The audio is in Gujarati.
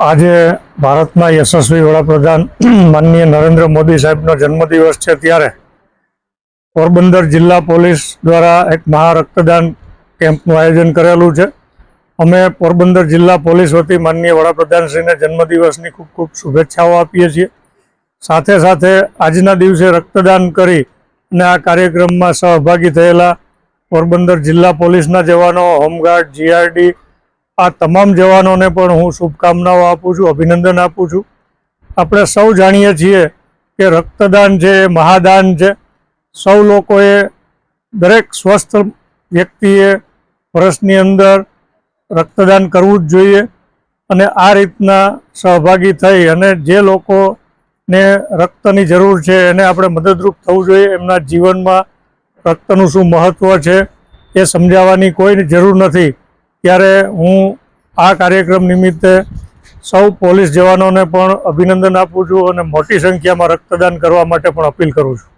આજે ભારતના યશસ્વી વડાપ્રધાન માનનીય નરેન્દ્ર મોદી સાહેબનો જન્મદિવસ છે ત્યારે પોરબંદર જિલ્લા પોલીસ દ્વારા એક મહા રક્તદાન કેમ્પનું આયોજન કરેલું છે. અમે પોરબંદર જિલ્લા પોલીસ વતી માનનીય વડાપ્રધાનશ્રીને જન્મદિવસની ખૂબ ખૂબ શુભેચ્છાઓ આપીએ છીએ. સાથે સાથે આજના દિવસે રક્તદાન કરી અને આ કાર્યક્રમમાં સહભાગી થયેલા પોરબંદર જિલ્લા પોલીસના જવાનો, હોમગાર્ડ, જીઆરડી આ તમામ જવાનોને પણ હું શુભકામનાઓ આપું છું, અભિનંદન આપું છું. આપણે સૌ જાણીએ છીએ કે રક્તદાન છે એ મહાદાન છે. સૌ લોકોએ દરેક સ્વસ્થ વ્યક્તિએ વર્ષની અંદર રક્તદાન કરવું જ જોઈએ અને આ રીતના સહભાગી થઈ અને જે લોકોને રક્તની જરૂર છે એને આપણે મદદરૂપ થવું જોઈએ. એમના જીવનમાં રક્તનું શું મહત્ત્વ છે એ સમજાવવાની કોઈ જરૂર નથી. ત્યારે હું આ કાર્યક્રમ નિમિત્તે સૌ પોલીસ જવાનોને પણ અભિનંદન આપું છું અને મોટી સંખ્યામાં રક્તદાન કરવા માટે પણ અપીલ કરું છું.